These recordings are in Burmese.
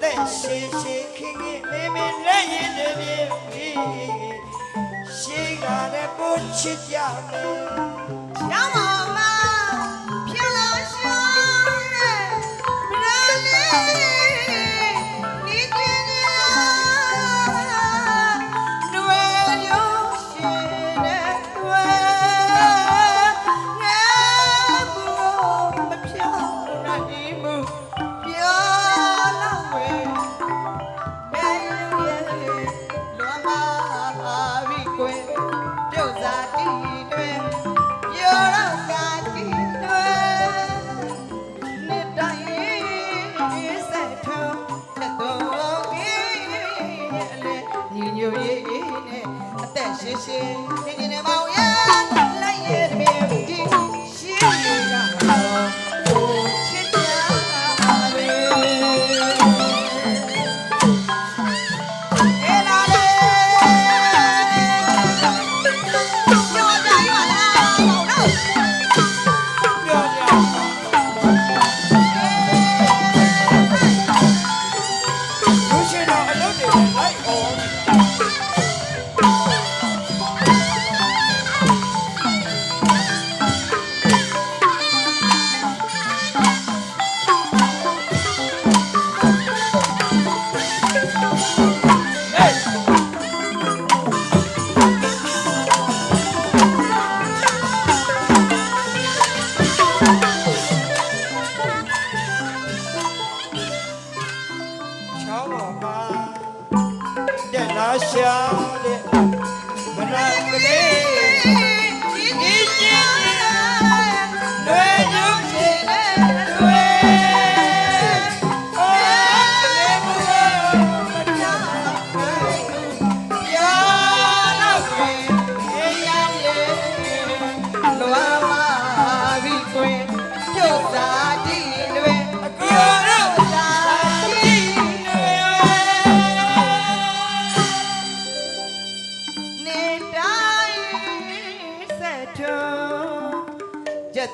သက်ရှိရှိခင်ခင်မင်းမင်းလက်ရည်တည်းပြီးရှိကလည်းပို့ချစ်ကြမယ်ရောင်းပါမ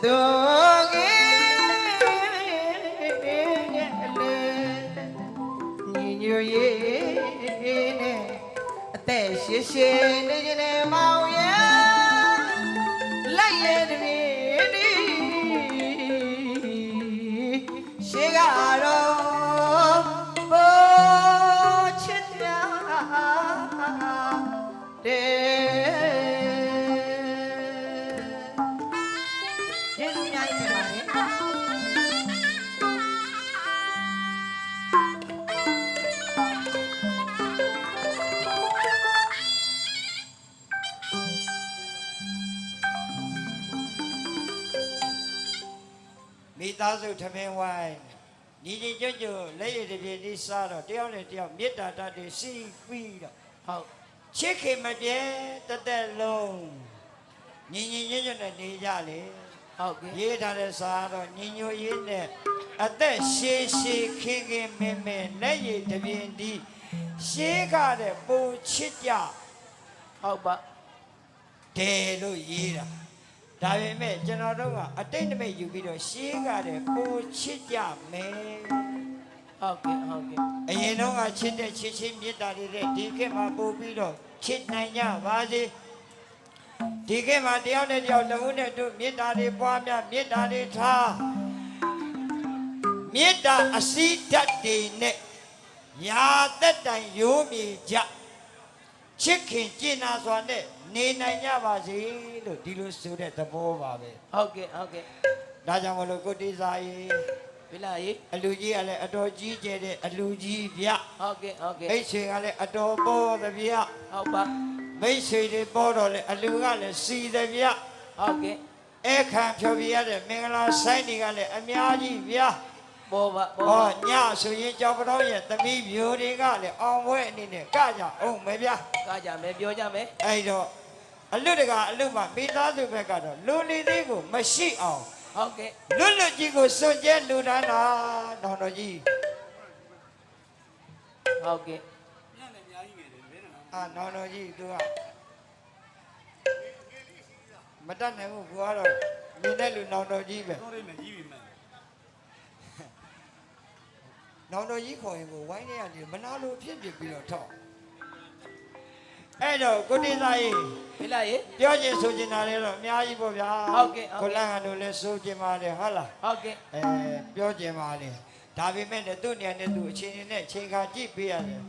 ကျက်တော်ကြီးရဲ့လေညီညွတ်ရေးနဲ့အသက်ရှည်ရှည်နေ မိသားစုထမင်းဝိုင်းညီညီကျွတ်ကျွတ်လက်ရည်တစ်ပြေးလေးစားတော့တယောက်နဲ့တယောက်မေတ္တာတတ်တွေစီးပြီးတော့ဟုတ်ချစ်ခင်မပြဲတက်တက်လုံးညီညီညွတ်ညွတ်နဲ့နေကြလေဟုတ်ကဲ့ရေးထားတဲ့စာတော့ညီညွတ်ရေးနဲ့အသက်ရှည်ရှည်ခင်ခင်မင်မင်လက်ရည်တစ်ပြေးဒီရှေးကတဲ့ပူချစ်ကြဟုတ်ပါတယ်လို့ရေးတာ ဒါပေမဲ့ကျွန်တော်တို့ကအတိတ်နမိတ်ယူပြီးတော့ရှေးကတဲ့ပူချစ်ကြမယ်ဟုတ်ကဲ့ဟုတ်ကဲ့အရင်တော့ကချစ်တဲ့ချစ်ချင်းမေတ္တာတွေတဲ့ဒီခေတ်မှာပို့ပြီးတော့ချစ်နိုင်ကြပါစေဒီခေတ်မှာတယောက်နဲ့တယောက်တဝုနဲ့တို့မေတ္တာတွေပွားများမေတ္တာတွေထားမေတ္တာအစည်းဓာတ်တွေနဲ့ညာသက်တိုင်ရိုးမြေကြချစ်ခင်ကျင်နာစွာနဲ့ နေနိုင်ကြပါစေလို့ဒီလိုဆိုတဲ့သဘောပါပဲဟုတ်ကဲ့ဟုတ်ကဲ့ဒါကြောင့်မလို့ကိုတိစာရေဘိလာရေအလူကြီးကလည်းအတော်ကြီးကျယ်တဲ့အလူကြီးဗျဟုတ်ကဲ့ဟုတ်ကဲ့မိတ်ဆွေကလည်းအတော်ပေါ်သဗျဟုတ်ပါမိတ်ဆွေတွေပေါ်တော့လေအလူကလည်းစီသဗျဟုတ်ကဲ့အခမ်းဖြောပြရတဲ့မင်္ဂလာဆိုင်တွေကလည်းအများကြီးဗျာပေါ်ပါပေါ်ဟောပါညဆိုရင်ကြောက်ပတော်ရဲ့သမီးမျိုးတွေကလည်းအောင်ပွဲအနေနဲ့ကကြအောင်မယ်ဗျာကားကြမယ်ပြောကြမယ်အဲ့တော့ အလွတ်တကအလွတ်မှာမိသားစုဘက်ကတော့လူနေသေးကိုမရှိအောင်ဟုတ်ကဲ့လွတ်လွတ်ကြီးကိုစွန့်ကြဲလူတန်းတာတော်တော်ကြီးဟုတ်ကဲ့အာတော်တော်ကြီးသူကမတတ်နိုင်ဘူးကိုကတော့လူနဲ့လူတော်တော်ကြီးပဲတော့လေးနဲ့ကြီးပြီမှန်နောင်တော်ကြီးခေါ်ရင်ကိုဝိုင်းနေရတယ်မနာလို့ဖြစ်ဖြစ်ပြီးတော့ထောက် အဲ့တော့ကိုတိစာကြီးဘိလာရေပြောချင်ဆိုချင်တာလည်းတော့အများကြီးပေါ့ဗျာဟုတ်ကဲ့ဟုတ်ကဲ့ ကိုလန်းဟန်တို့လည်းဆိုချင်ပါတယ်ဟုတ်လားဟုတ်ကဲ့အဲပြောချင်ပါတယ်ဒါပေမဲ့လည်းသူ့နေရာနဲ့သူအချင်းချင်းနဲ့ချိန်ခါကြည့်ပေးရတယ်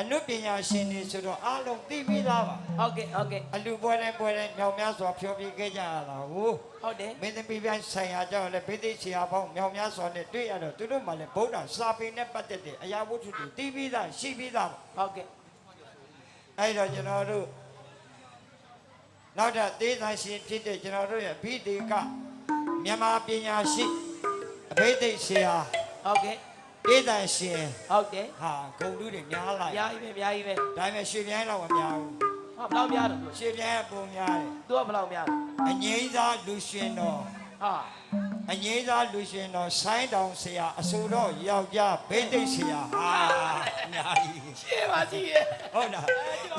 အနုပညာရှင်တွေဆိုတော့အားလုံးသိပြီးသားပါဟုတ်ကဲ့ဟုတ်ကဲ့အလူပွဲတိုင်းပွဲတိုင်းမြောင်များစွာဖြောပြခဲ့ကြရတာဟုတ်ဟုတ်တယ်မင်းသမီးပြန်ဆိုင်ရာကြောင့်လည်းဘေးသိက်ဆရာပေါင်းမြောင်များစွာနဲ့တွေ့ရတော့သူတို့မှလည်းဗုဒ္ဓစာပေနဲ့ပတ်သက်တဲ့အရာဝတ္ထုတွေသိပြီးသားရှိပြီးသားပါဟုတ်ကဲ့ အဲ့တော့ကျွန်တော်တို့နောက်ထပ်သေးဆိုင်ရှင်ဖြစ်တဲ့ကျွန်တော်တို့ရဲ့ဘိဒေကမြန်မာပညာရှိအဘိဓိတ်ဆရာဟုတ်ကဲ့သေးဆိုင်ရှင်ဟုတ်တယ်ဟာဂုံတူးတွေများလာအတယ်များကြီးပဲအများကြီးပဲဒါပေမဲ့ရွှေပြိုင်းတော့မများဘူးဟာဘယ်လောက်များတော့ရွှေပြိုင်းကပုံများတယ်သူကဘယ်လောက်များလဲ အငိမ့်သားလူရှင်တော်ဟာအငိမ့်သားလူရှင်တော်ဆိုင်းတောင်ဆရာအဆိုတော့ယောက်ျားဘိသိက်ဆရာဟာအများကြီးရှင်းပါစီရဲ့ဟုတ်လား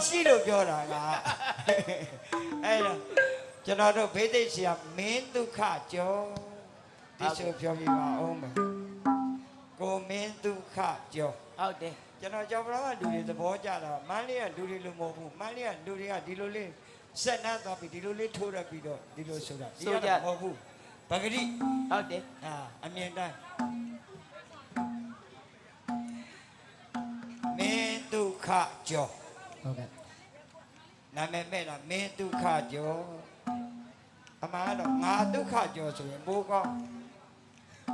ရှိလို့ပြောတာကအဲ့တော့ကျွန်တော်တို့ဘိသိက်ဆရာမင်းဒုက္ခကျော်ဒီဆိုပြောပြပါအောင်မယ်ကိုမင်းဒုက္ခကျော်ဟုတ်တယ်ကျွန်တော်ကြောင်ပရောကလူတွေသဘောကျတာမန်းလေးကလူတွေလိုမဟုတ်ဘူးမန်းလေးကလူတွေကဒီလိုလေး ဆက်နှမ်းသွားပြီးဒီလိုလေးထိုးရက်ပြီးတော့ဒီလိုဆိုတာဒီကတော့မဟုတ်ဘူးပဂတိဟုတ်တယ်အာအမြင်တိုင်းမင်းဒုက္ခကျော်ဟုတ်ကဲ့နာမည်မဲ့တာမင်းဒုက္ခကျော်အမှန်ကတော့ငါဒုက္ခကျော်ဆိုရင်ဘိုးကောင်း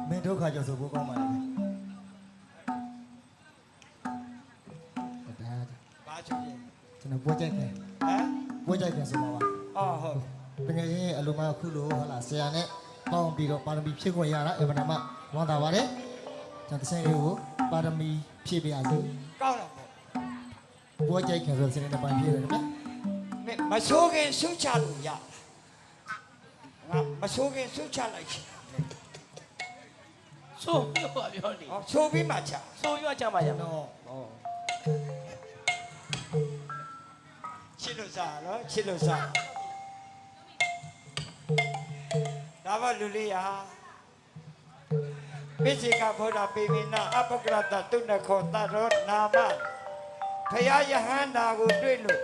မင်းဒုက္ခကြောင့်ဆိုဖို့ကောင်းပါလေဟုတ်ဒါဘာဆိုရင်ကျွန်တော်ပွဲကြိုက်တယ်ဟမ် ပွဲကြိုက်တယ်ဆိုပါပါအော်ဟုတ်တကယ်ရင်အလိုမခုလို့ဟုတ်လားဆရာနဲ့ပေါင်းပြီးတော့ပါရမီဖြည့်ခွင့်ရတာအဗနာမဝမ်းသာပါတယ်ကျွန်တော်တစ်ဆင့်လေးကိုပါရမီဖြည့်ပြရစီကောင်းတာပေါ့ပွဲကြိုက်ခင်ဆိုစနေနဲ့ပိုင်းဖြည့်ရတယ်ဗျမင်းမဆိုးခင်ဆုချလို့ရငါမဆိုးခင်ဆုချလိုက်ချင်ဆိုးပြောပါပြောနေဟောဆိုပြီးမှချဆိုးရွချမှာရမယ်နော်ဟော ချစ်လို့စားနော်ချစ်လို့စားဒါမှလူလေးဟာပိစိကဗုဒ္ဓပေမိနာအပကရတတုနခောတရောနာမဖရာယဟန္တာကိုတွေ့လို့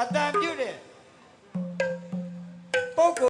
အတန်ပြုတဲ့ပုဂ္ဂိုလ်